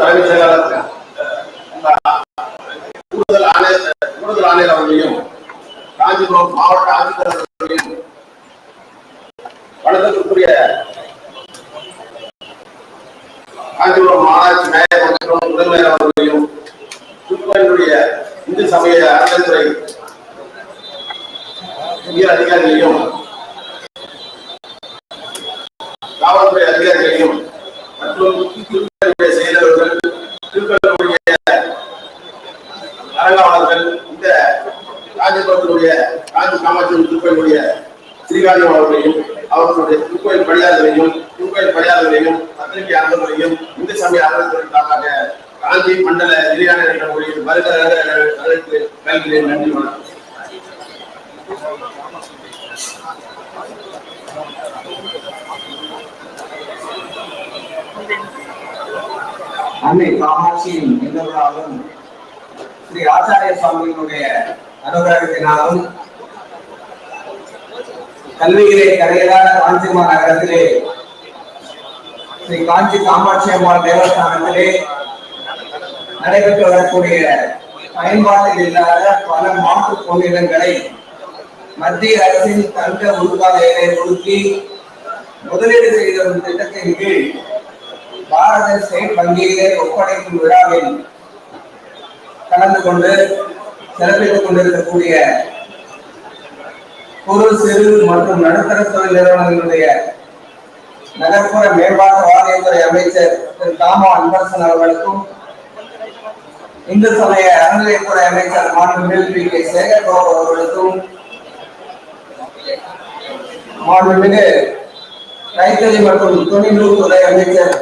தலைமைச் செயலாளர் கூடுதல் ஆணையர் கூடுதல் ஆணையர் அவர்களையும் காஞ்சிபுரம் மாவட்ட ஆட்சித்தலைவர் அவர்களையும் வணக்கத்திற்குரிய காஞ்சிபுரம் மாநகராட்சி மேயர் மற்றும் முதன்மையர் அவர்களையும் திருப்பதியுடைய இந்து சமய அறநிலைத்துறை உயர் அதிகாரிகளையும் காவல்துறை அதிகாரிகளையும் மற்றும் காஞ்சிபுரத்தினுடைய காஞ்சி காமாட்சி திருக்கோயிலுடைய ஸ்ரீகாரியம் அவர்களையும் அவர்களுடைய திருக்கோயில் பணியாளர்களையும் திருக்கோயில் பணியாளர்களையும் பத்திரிகை அன்பர்களையும் இந்து சமய அறநிலையத்துறைக்காக காஞ்சி மண்டல இறையான மொழியில் வருகிற அழைத்து நன்றி வணக்கம். அன்னை காமாட்சியின் நிகழ்வாலும் ஸ்ரீ ஆச்சாரிய சுவாமியினுடைய அனுகிரகத்தினாலும் கல்வியிலே கரையிலான காஞ்சிமா நகரத்திலே ஸ்ரீ காஞ்சி காமாட்சி அம்மாள் தேவஸ்தானத்திலே நடைபெற்று வரக்கூடிய பயன்பாட்டில் இல்லாத பல மாற்று பொன்னிடங்களை மத்திய அரசின் தங்க உள்காலையிலே ஒதுக்கி முதலீடு செய்த ஒரு திட்டத்தின் கீழ் பாரத ஸ்டேட் வங்கியிலே ஒப்படைக்கும் விழாவில் கலந்து கொண்டு சிறப்பித்துக் கொண்டிருக்கக்கூடிய குறு சிறு மற்றும் நடுத்தர தொழில் நிறுவனங்களுடைய நகர்ப்புற மேம்பாட்டு வாரியத்துறை அமைச்சர் திரு தாமா அன்பரசன் அவர்களுக்கும் இந்து சமய அறநிலையத்துறை அமைச்சர் மாண்புமிகு பி கே சேகர் பாபு அவர்களுக்கும் மாண்புமிகு கைத்தறி மற்றும் துணிநூல்துறை அமைச்சர்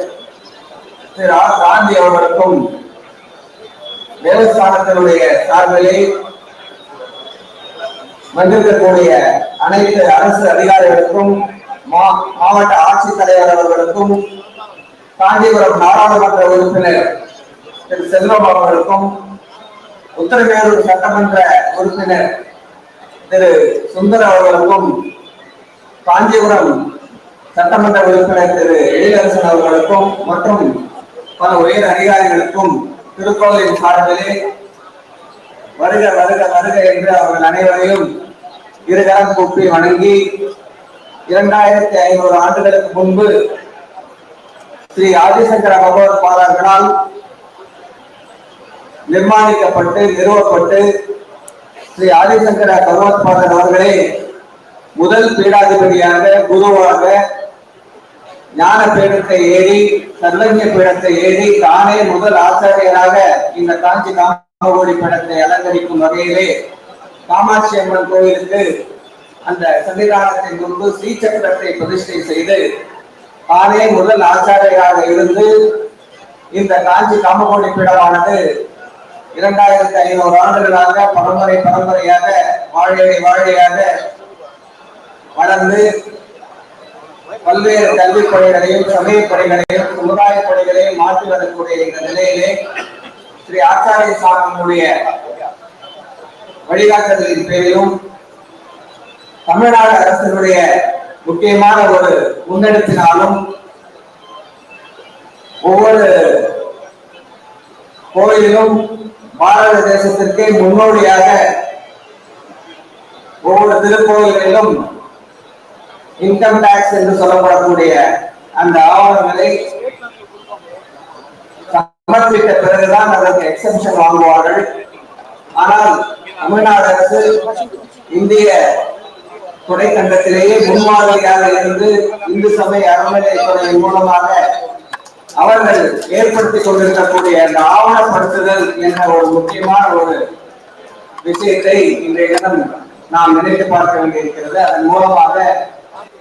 திரு ஆர் காந்தி அவர்களுக்கும் தேவஸ்தானத்தினுடைய சார்பிலே வந்திருக்கக்கூடிய அனைத்து அரசு அதிகாரிகளுக்கும் மா- மாவட்ட ஆட்சித்தலைவர் அவர்களுக்கும் காஞ்சிபுரம் நாடாளுமன்ற உறுப்பினர் திரு. செல்வம் அவர்களுக்கும் உத்தரமேரூர் சட்டமன்ற உறுப்பினர் திரு. சுந்தர் அவர்களுக்கும் காஞ்சிபுரம் சட்டமன்ற உறுப்பினர் திரு. எழிலரசன் அவர்களுக்கும் மற்றும் பல உயர் அதிகாரிகளுக்கும் திருக்கோவிலின் சார்பிலே வருக வருக வருக என்று அவர்கள் அனைவரையும் இருகரம் கூப்பி வணங்கி இரண்டாயிரத்தி ஐநூறு ஆண்டுகளுக்கு முன்பு ஸ்ரீ ஆதிசங்கர பகவத் பாதர்களால் நிர்மாணிக்கப்பட்டு நிறுவப்பட்டு ஸ்ரீ ஆதிசங்கர பகவத் பாதர் அவர்களே முதல் பீடாதிபதியாக குருவாக ஞான பீடத்தை ஏறி சர்வஜ பீடத்தை ஏறி தானே முதல் ஆச்சாரியராக இந்த காஞ்சி காமகோடி பீடத்தை அலங்கரிக்கும் வகையிலே காமாட்சி அம்மன் கோயிலுக்கு அந்த சன்னிதானத்தை முன்பு ஸ்ரீசக்கரத்தை பிரதிஷ்டை செய்து தானே முதல் ஆச்சாரியராக இருந்து இந்த காஞ்சி காமகோடி பீடமானது இரண்டாயிரத்தி ஐநூறு ஆண்டுகளாக பரம்பரை பரம்பரையாக வாழையை வாழையாக வளர்ந்து பல்வேறு கல்விப் பணிகளையும் சமய படைகளையும் சமுதாய படைகளையும் மாற்றி வரக்கூடிய இந்த நிலையிலே ஸ்ரீ ஆச்சாரிய சாமியுடைய வழிகாட்டுதலின் பேரிலும் தமிழ்நாடு அரசினுடைய முக்கியமான ஒரு முன்னெடுப்பினாலும் ஒவ்வொரு கோயிலும் பாரத தேசத்திற்கே முன்னோடியாக ஒவ்வொரு திருக்கோயிலும் இன்கம் டாக்ஸ் என்று சொல்லப்படக்கூடிய அந்த ஆவணங்களை சமர்ப்பித்த பிறகுதான் அதற்கு எக்ஸம்ஷன் வாங்குவார்கள். ஆனால் தமிழ்நாடு அரசு இந்திய துணைக்கண்டத்திலேயே முன்மாதிரியாக இருந்து இந்து சமய அறநிலையத்துறை மூலமாக அவர்கள் ஏற்படுத்திக் கொண்டிருக்கக்கூடிய அந்த ஆவணப்படுத்துதல் என்ற ஒரு முக்கியமான ஒரு விஷயத்தை இன்றைய தினம் நாம் நினைத்து பார்க்க வேண்டியிருக்கிறது. அதன் மூலமாக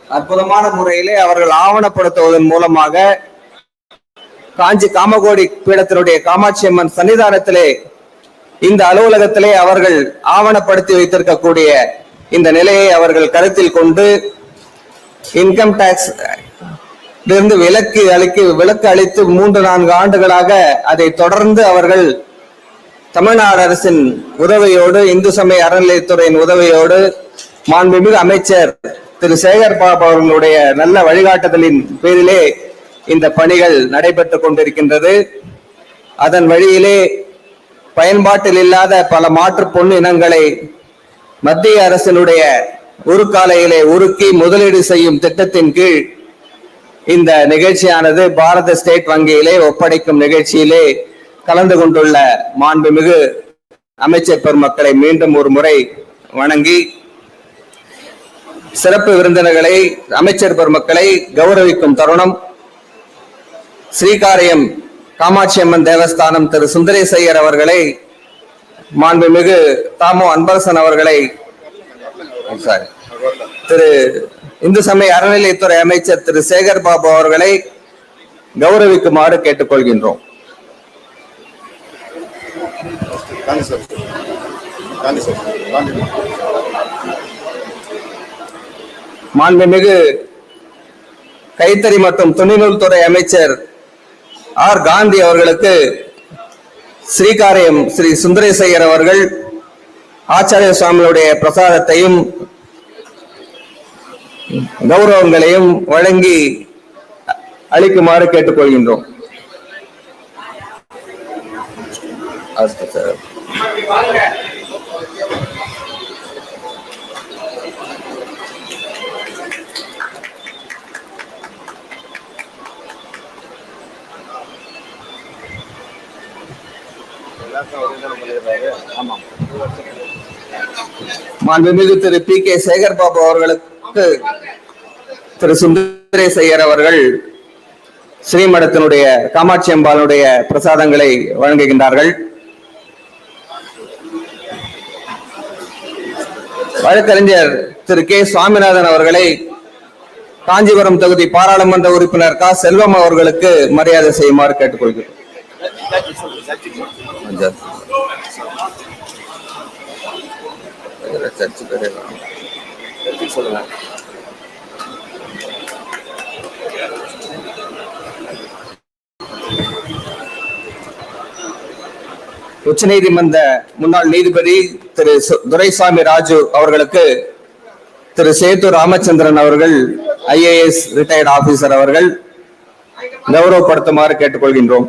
அற்புதமான முறையிலே அவர்கள் ஆவணப்படுத்துவதன் மூலமாக காஞ்சி காமகோடி பீடத்தினுடைய காமாட்சி அம்மன் சன்னிதானத்திலே இந்த அலுவலகத்திலே அவர்கள் ஆவணப்படுத்தி வைத்திருக்கக்கூடிய இந்த நிலையை அவர்கள் கருத்தில் கொண்டு இன்கம் டாக்ஸ் இருந்து விலக்கு அளிக்கு விலக்கு அளித்து மூன்று நான்கு ஆண்டுகளாக அதை தொடர்ந்து அவர்கள் தமிழ்நாடு அரசின் உதவியோடு இந்து சமய அறநிலையத்துறையின் உதவியோடு மாண்புமிகு அமைச்சர் திரு சேகர் பாபு அவர்களுடைய நல்ல வழிகாட்டுதலின் பேரிலே இந்த பணிகள் நடைபெற்றுக் கொண்டிருக்கின்றது. அதன் வழியிலே பயன்பாட்டில் இல்லாத பல மாற்று பொன் இனங்களை மத்திய அரசினுடைய உருக்காலையிலே உருக்கி முதலீடு செய்யும் திட்டத்தின் கீழ் இந்த நிகழ்ச்சியானது பாரத ஸ்டேட் வங்கியிலே ஒப்படைக்கும் நிகழ்ச்சியிலே கலந்து கொண்டுள்ள மாண்புமிகு அமைச்சர் பெருமக்களை மீண்டும் ஒரு முறை வணங்கி சிறப்பு விருந்தினர்களை அமைச்சர் பெருமக்களை கௌரவிக்கும் தருணம். ஸ்ரீகாரியம் காமாட்சி அம்மன் தேவஸ்தானம் திரு சுந்தரேசையர் அவர்களை மாண்புமிகு தாமோ அன்பரசன் அவர்களை சாரி திரு இந்து சமய அறநிலையத்துறை அமைச்சர் திரு சேகர் பாபு அவர்களை கௌரவிக்குமாறு கேட்டுக்கொள்கின்றோம். காந்தி சார் காந்தி சார் மாண்புமிகு கைத்தறி மற்றும் துணிநூல் துறை அமைச்சர் ஆர் காந்தி அவர்களுக்கு ஸ்ரீகாரியம் ஸ்ரீ சுந்தரேசையர் அவர்கள் ஆச்சாரிய சுவாமியுடைய பிரசாதத்தையும் கௌரவங்களையும் வழங்கி அளிக்குமாறு கேட்டுக்கொள்கின்றோம். அஸ்து சார். மாண்புமிகு திரு பி கே சேகர் பாபு அவர்களுக்கு திரு சுந்தரேசையர் அவர்கள் ஸ்ரீமடத்தினுடைய காமாட்சி அம்பாளுடைய பிரசாதங்களை வழங்குகின்றார்கள். வழக்கறிஞர் திரு கே சுவாமிநாதன் அவர்களை காஞ்சிபுரம் தொகுதி பாராளுமன்ற உறுப்பினர் கா செல்வம் அவர்களுக்கு மரியாதை செய்யுமாறு கேட்டுக்கொள்கிறேன் சர்ச்சு சொல்லுங்க உச்சநீதிமன்ற முன்னாள் நீதிபதி திரு துரைசாமி ராஜு அவர்களுக்கு திரு சேது ராமச்சந்திரன் அவர்கள் ஐஏஎஸ் ரிட்டையர்ட் ஆபீசர் அவர்கள் கௌரவப்படுத்துமாறு கேட்டுக்கொள்கின்றோம்.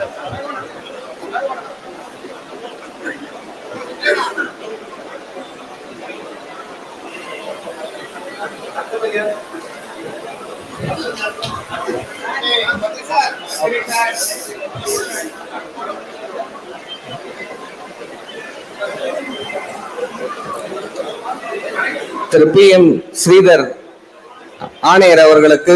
திரு பி எம் ஸ்ரீதர் ஆணையர் அவர்களுக்கு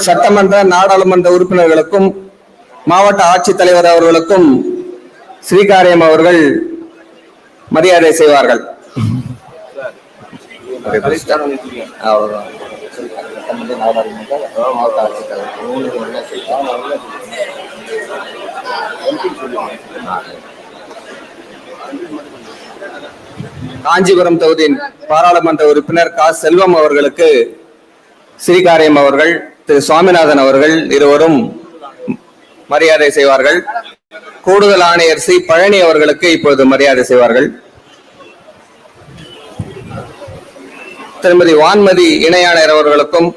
சட்டமன்ற நாடாளுமன்ற உறுப்பினர்களுக்கும் மாவட்ட ஆட்சித்தலைவர் அவர்களுக்கும் ஸ்ரீகாரியம் அவர்கள் மரியாதை செய்வார்கள். காஞ்சிபுரம் தொகுதியின் பாராளுமன்ற உறுப்பினர் கா. செல்வம் அவர்களுக்கு ஸ்ரீகாரியம் அவர்கள் திரு. சுவாமிநாதன் அவர்கள் இருவரும் மரியாதை செய்வார்கள். கூடுதல் ஆணையர் சி. பழனி அவர்களுக்கு இப்பொழுது மரியாதை செய்வார்கள். திருமதி வான்மதி இணையாளர் அவர்களுக்கும்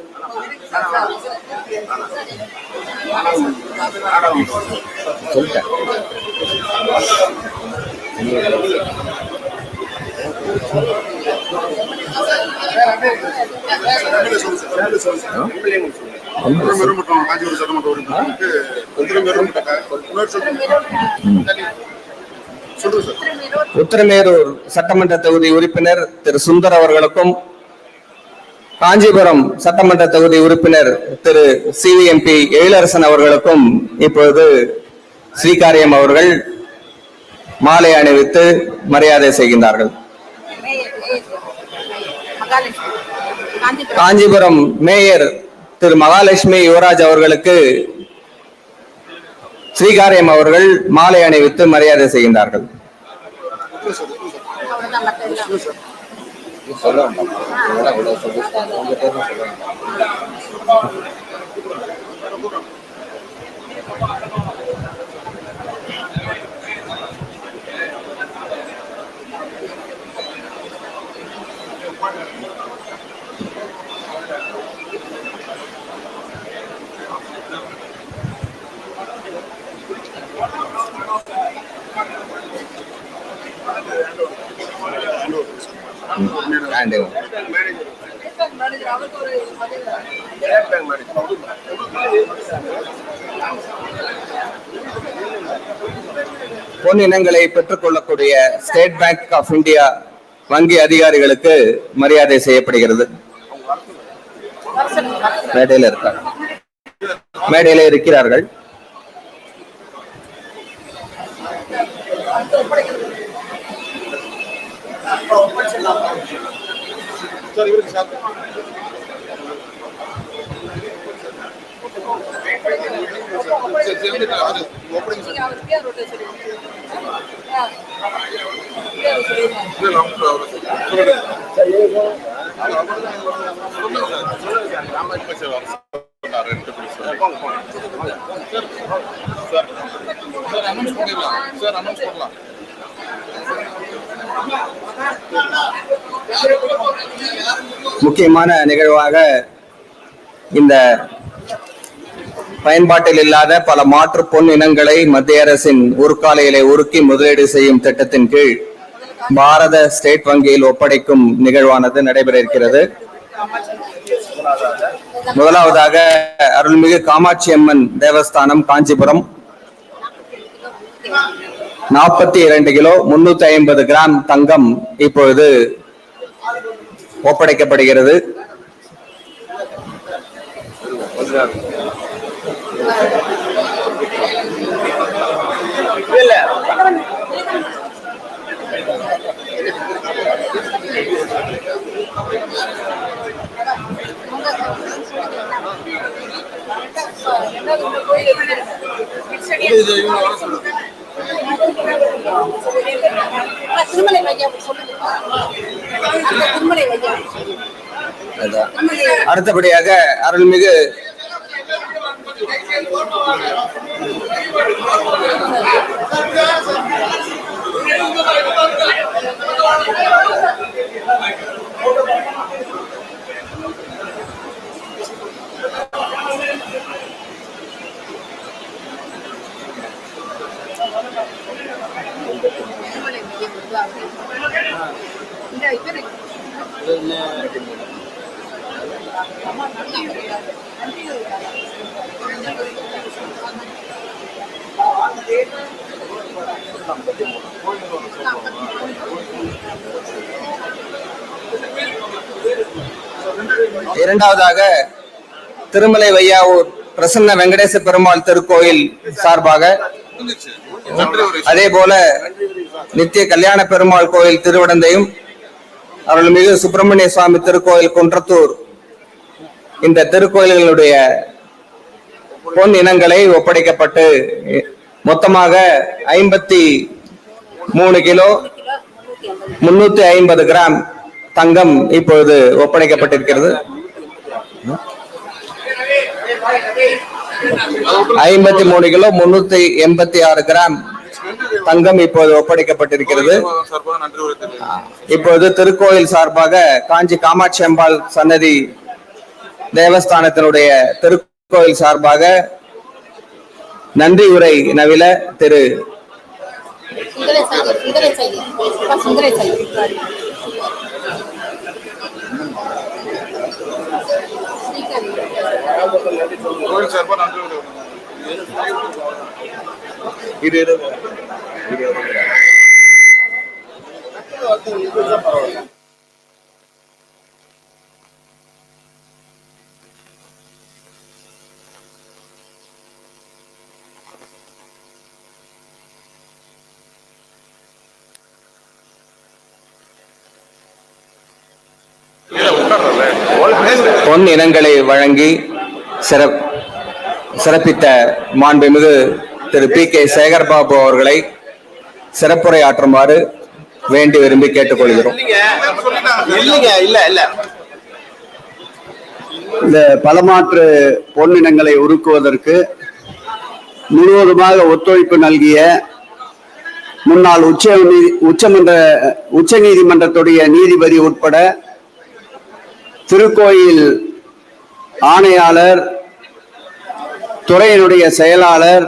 சொல்லிட்டேன். உத்திரமேரூர் சட்டமன்ற தொகுதி உறுப்பினர் திரு சுந்தர் அவர்களுக்கும் காஞ்சிபுரம் சட்டமன்ற தொகுதி உறுப்பினர் திரு சிவிஎம்பி எழிலரசன் அவர்களுக்கும் இப்பொழுது ஸ்ரீகாரியம் அவர்கள் மாலை அணிவித்து மரியாதை செய்கின்றார்கள். காஞ்சிபுரம் மேயர் திரு மகாலட்சுமி யுவராஜ் அவர்களுக்கு ஸ்ரீகாரியம் அவர்கள் மாலை அணிவித்து மரியாதை செய்கின்றார்கள். அவ்வளவுதான் பொன் இனங்களை பெற்றுக்கொள்ளக்கூடிய ஸ்டேட் பேங்க் ஆஃப் இந்தியா வங்கி அதிகாரிகளுக்கு மரியாதை செய்யப்படுகிறது. மேடையில் இருக்கார். மேடையில் இருக்கிறார்கள். Thank you. சார் சரி, சரி, opening சார். announce பண்ணிடலாம். சார், announce பண்ணலாம். முக்கியமான நிகழ்வாக இந்த பயன்பாட்டில் இல்லாத பல மாற்று பொன் இனங்களை மத்திய அரசின் உருக்காலையிலே உருக்கி முதலீடு செய்யும் திட்டத்தின் கீழ் பாரத ஸ்டேட் வங்கியில் ஒப்படைக்கும் நிகழ்வானது நடைபெற இருக்கிறது. முதலாவதாக அருள்மிகு காமாட்சி அம்மன் தேவஸ்தானம் காஞ்சிபுரம். நாற்பத்தி இரண்டு கிலோ முன்னூத்தி ஐம்பது கிராம் தங்கம் இப்பொழுது ஒப்படைக்கப்படுகிறது. இது இவங்க வர சொல்லுங்க. ஆ, திருமலை வையா திருமலை வையா அடுத்தபடியாக அருள்மிகு திருமலை இரண்டாவதாக திருமலை வையாவூர் பிரசன்ன வெங்கடேச பெருமாள் திருக்கோயில் சார்பாக அதே போல நித்திய கல்யாண பெருமாள் கோயில் திருவிடந்தையும் அருள்மிகு சுப்பிரமணிய சுவாமி திருக்கோயில் குன்றத்தூர் இந்த திருக்கோயில்களுடைய பொன் இனங்களை ஒப்படைக்கப்பட்டு மொத்தமாக ஐம்பத்தி மூணு கிலோ முன்னூத்தி ஐம்பது முன்னூத்தி ஐம்பது கிராம் தங்கம் இப்பொழுது ஒப்படைக்கப்பட்டிருக்கிறது. ஐம்பத்தி மூணு கிலோ முன்னூத்தி எண்பத்தி ஆறு கிராம் தங்கம் இப்போது ஒப்படைக்கப்பட்டிருக்கிறது. இப்பொழுது திருக்கோயில் சார்பாக காஞ்சி காமாட்சி அம்பாள் சன்னதி தேவஸ்தானத்தினுடைய திருக்கோயில் சார்பாக நன்றி உரை நவில திரு இது. பொன் இனங்களை வழங்கி சிறப்பித்த மாண்புமிகு திரு பி கே சேகர்பாபு அவர்களை சிறப்புரையாற்றுமாறு வேண்டி விரும்பி கேட்டுக்கொள்கிறோம். இல்லைங்க. இல்ல இல்ல. இந்த பலமாற்று பொன்னினங்களை உருக்குவதற்கு முழுவதுமாக ஒத்துழைப்பு நல்கிய முன்னாள் உச்ச உச்சமன்ற உச்ச நீதிமன்றத்துடைய நீதிபதி உட்பட திருக்கோயில் ஆணையாளர் துறையினுடைய செயலாளர்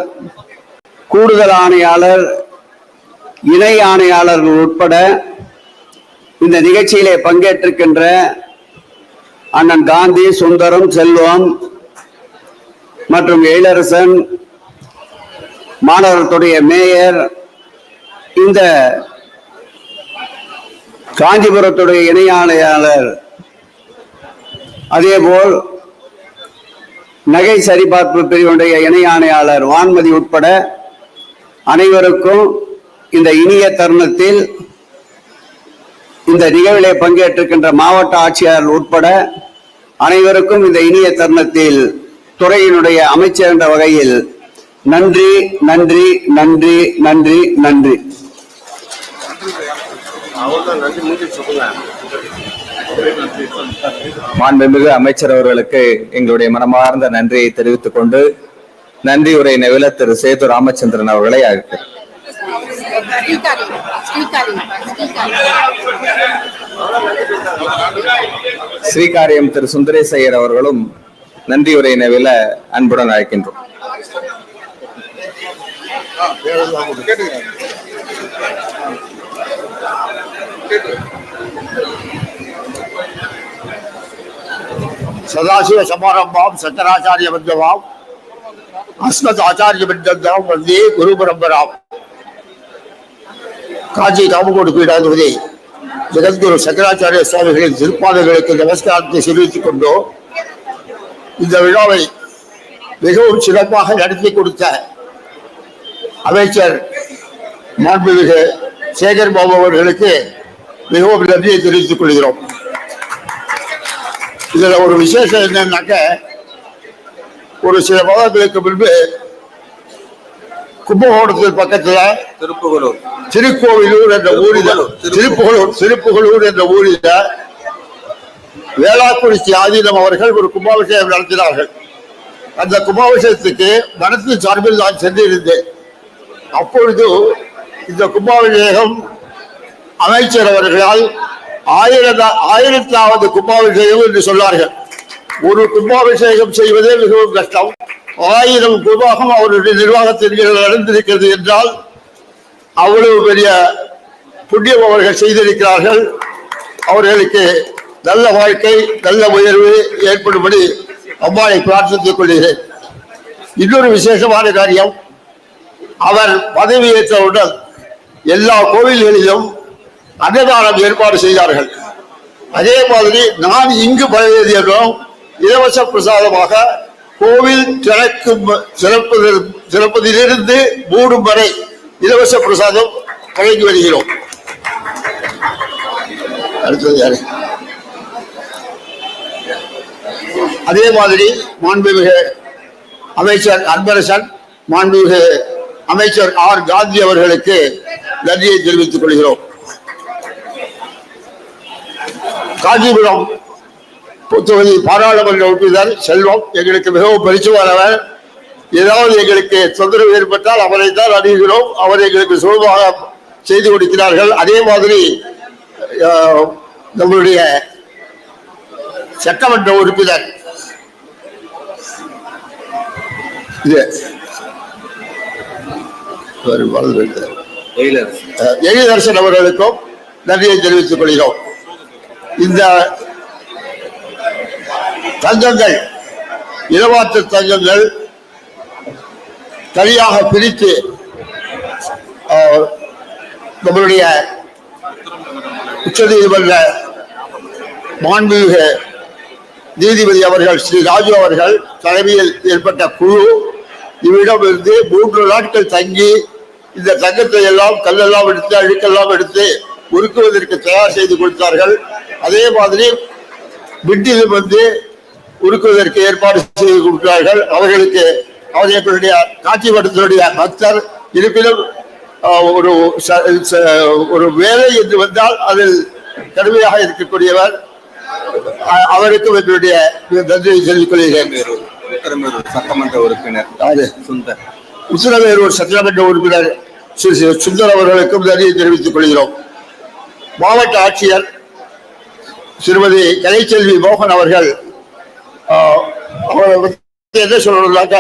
கூடுதல் ஆணையாளர் இணை ஆணையாளர்கள் உட்பட இந்த நிகழ்ச்சியிலே பங்கேற்றிருக்கின்ற அண்ணன் காந்தி சுந்தரம் செல்வம் மற்றும் எழிலரசன் மாநகரத்துடைய மேயர் இந்த காஞ்சிபுரத்துடைய இணை ஆணையாளர். அதேபோல் நகை சரிபார்ப்பு பிரிவுடைய இணை ஆணையாளர் வான்மதி உட்பட அனைவருக்கும் இந்த இனிய தருணத்தில் இந்த நிகழ்விலே பங்கேற்றிருக்கின்ற மாவட்ட ஆட்சியாளர் உட்பட அனைவருக்கும் இந்த இனிய தருணத்தில் துறையினுடைய அமைச்சர் என்ற வகையில் நன்றி நன்றி நன்றி நன்றி நன்றி. மாண்புமிகு அமைச்சர் அவர்களுக்கு எங்களுடைய மனமார்ந்த நன்றியை தெரிவித்துக் கொண்டு நன்றி உரை நெவில திரு சேது ராமச்சந்திரன் அவர்களை அழைக்கிறேன். ஸ்ரீகாரி ஸ்ரீகாரி ஸ்ரீகாரியம் திரு சுந்தரேச ஐயர் அவர்களும் நன்றி உரை நெவில அன்புடன் அழைக்கின்றோம். சதாசிவ சமாரம்பாம் சங்கராச்சாரிய பந்தவாம் அஸ்மத் ஆச்சாரிய பந்தந்தாம் வந்தே குரு பரம்பராம். காஞ்சி ராமகோடு பீடாதிபதி ஜெகத்குரு சங்கராச்சாரிய சுவாமிகளின் திருப்பாதங்களுக்கு நமஸ்காரத்தை தெரிவித்துக் கொண்டோ இந்த விழாவை மிகவும் சிறப்பாக நடத்தி கொடுத்த அமைச்சர் மாண்புமிகு சேகர் பாபு அவர்களுக்கு மிகவும் நன்றியை தெரிவித்துக் கொள்கிறோம். இதில் ஒரு விசேஷம் என்னன்னாக்க ஒரு சில மாதங்களுக்கு முன்பு கும்பகோணத்தில் பக்கத்துல திருப்புகலூர் திருக்கோவிலூர் என்ற ஊரில் திருப்புகலூர் திருப்புகலூர் என்ற ஊரில் வேளாக்குறிச்சி ஆதீனம் அவர்கள் ஒரு கும்பாபிஷேகம் நடத்தினார்கள். அந்த கும்பாபிஷேகத்துக்கு மனத்தின் சார்பில் நான் சென்றிருந்தேன். அப்பொழுது இந்த கும்பாபிஷேகம் அமைச்சர் அவர்களால் ஆயிரத்த ஆயிரத்தாவது கும்பாபிஷேகம் என்று சொன்னார்கள். ஒரு கும்பாபிஷேகம் செய்வதே மிகவும் கஷ்டம். ஆயிரம் குருவாகம் அவருடைய நிர்வாகத்தின் கீழ் நடந்திருக்கிறது என்றால் அவ்வளவு பெரிய புண்ணியம் அவர்கள் செய்திருக்கிறார்கள். அவர்களுக்கு நல்ல வாழ்க்கை நல்ல உயர்வு ஏற்படும்படி அம்மாவை பிரார்த்தித்துக் கொள்கிறேன். இன்னொரு விசேஷமான காரியம் அவர் பதவியேற்றவுடன் எல்லா கோவில்களிலும் அன்னதானம் ஏற்பாடு செய்தார்கள். அதே மாதிரி நான் இங்கு பதவியேற்றோம் இலவச பிரசாதமாக கோவில் திறக்கும் திறப்பதிலிருந்து மூடும் வரை இலவச பிரசாதம் வழங்கி வருகிறோம். அடுத்தது யாரு? அதே மாதிரி மாண்புமிகு அமைச்சர் அன்பரசன் மாண்புமிகு அமைச்சர் ஆர். காந்தி அவர்களுக்கு நன்றியை தெரிவித்துக் கொள்கிறோம். காஞ்சிபுரம் தொகுதி பாராளுமன்ற உறுப்பினர் செல்வம் எங்களுக்கு மிகவும் பரிசுமானவர் ஏதாவது எங்களுக்கு தொந்தரவு ஏற்பட்டால் அவரை தான் அணுகிறோம் அவர் எங்களுக்கு சுலபமாக செய்து கொடுக்கிறார்கள். அதே மாதிரி நம்மளுடைய சட்டமன்ற உறுப்பினர். எழிலரசன் அவர்களுக்கும் நன்றியை தெரிவித்துக் கொள்கிறோம். இந்த தங்கங்கள் இடமாற்று தங்கங்கள் தனியாக பிரித்து நம்மளுடைய நம்மளுடைய உச்சநீதிமன்ற மாண்புமிகு நீதிபதி அவர்கள் ஸ்ரீ ராஜு அவர்கள் தலைமையில் ஏற்பட்ட குழு இவ்விடமிருந்து மூன்று நாட்கள் தங்கி இந்த தங்கத்தை எல்லாம் கல்லெல்லாம் எடுத்து அழுக்கெல்லாம் எடுத்து உருக்குவதற்கு தயார் செய்து கொடுத்தார்கள். அதே மாதிரி விட்டிலும் வந்து உருக்குவதற்கு ஏற்பாடு செய்து கொடுத்தார்கள் அவர்களுக்கு அவர் எங்களுடைய காட்சிப்படுத்தலுடைய பக்தர் இருப்பினும் ஒரு ஒரு வேலை என்று வந்தால் அதில் கடுமையாக இருக்கக்கூடியவர். அவருக்கும் எங்களுடைய நன்றியை சொல்லிக் கொள்கிறேன் சட்டமன்ற உறுப்பினர் சுந்தர். உத்தரவேரூர் சட்டமன்ற உறுப்பினர் ஸ்ரீ சுந்தர் அவர்களுக்கும் நன்றியை தெரிவித்துக் கொள்கிறோம். மாவட்ட ஆட்சியர் திருமதி கலைச்செல்வி மோகன் அவர்கள் அவரை பத்தி என்ன சொல்லணும்னாக்க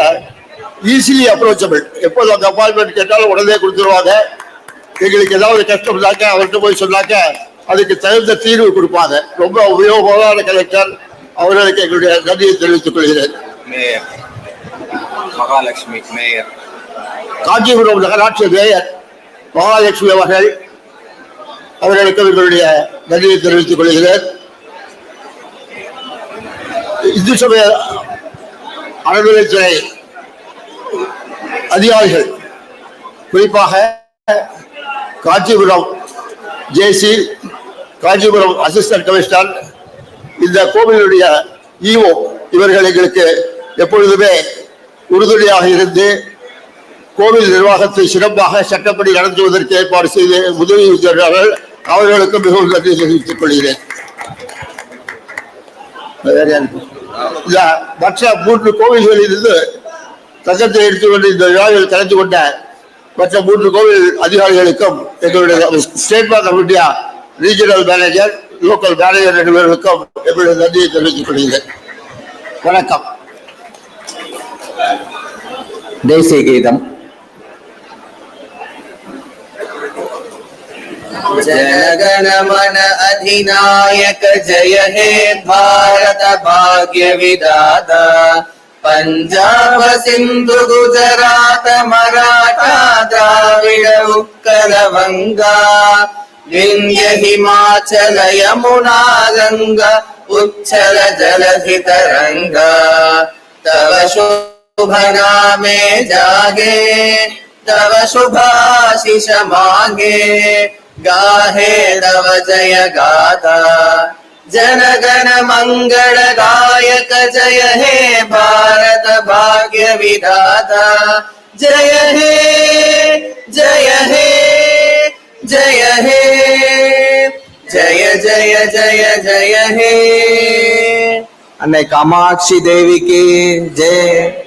ஈஸிலி அப்ரோச்சபிள் எப்போது அந்த அப்பாயின்மெண்ட் கேட்டாலும் உடனே கொடுத்துருவாங்க. எங்களுக்கு ஏதாவது கஷ்டம்னாக்க அவர்கிட்ட போய் சொன்னாக்க அதுக்கு தகுந்த தீர்வு கொடுப்பாங்க. ரொம்ப உபயோகமான கலெக்டர் அவர்களுக்கு எங்களுடைய நன்றியை தெரிவித்துக் கொள்கிறேன். மேயர் மகாலட்சுமி மேயர் காஞ்சிபுரம் நகராட்சி மேயர் மகாலட்சுமி அவர்கள் அவர்களுக்கு எங்களுடைய நன்றியை தெரிவித்துக் கொள்கிறேன். இந்து சமய அறநிலைத்துறை அதிகாரிகள் குறிப்பாக Kanchipuram JC Kanchipuram assistant commissioner இந்த கோவிலுடைய ஈஓ இவர்கள் எங்களுக்கு எப்பொழுதுமே உறுதுணையாக இருந்து கோவில் நிர்வாகத்தை சிறப்பாக சட்டப்படி நடத்துவதற்கு ஏற்பாடு செய்து உதவி செய்கிறார்கள் அவர்களுக்கு மிகவும் நன்றி தெரிவித்துக் கொள்கிறேன் வேற யாரு? மற்ற மூன்று கோவில்களில் இருந்து தங்கத்தை எடுத்துக்கொண்டு இந்த விழாவில் கலந்து கொண்ட மற்ற மூன்று கோவில் அதிகாரிகளுக்கும் எங்களுடைய State Bank of India regional manager local manager என்பவர்களுக்கும் எங்களுடைய நன்றியை தெரிவித்துக் கொள்கிறேன். வணக்கம். தேசிய கீதம். जनगण मन अधिनायक जय हे भारत भाग्य विदाता। पंजाब सिंधु गुजरात मराठा द्राविड उत्कल वंगा। विंध्य हिमाचल यमुना गंगा उच्छल जलधि तरंगा तव शुभ नामे जागे, तव शुभाशिष मागे। गाहे नव जय गाथा। जनगण मंगल गायक जय हे भारत भाग्य विधाता। जय हे जय हे जय हे, जय जय जय जय हे। अने कामाक्षी देवी की जय।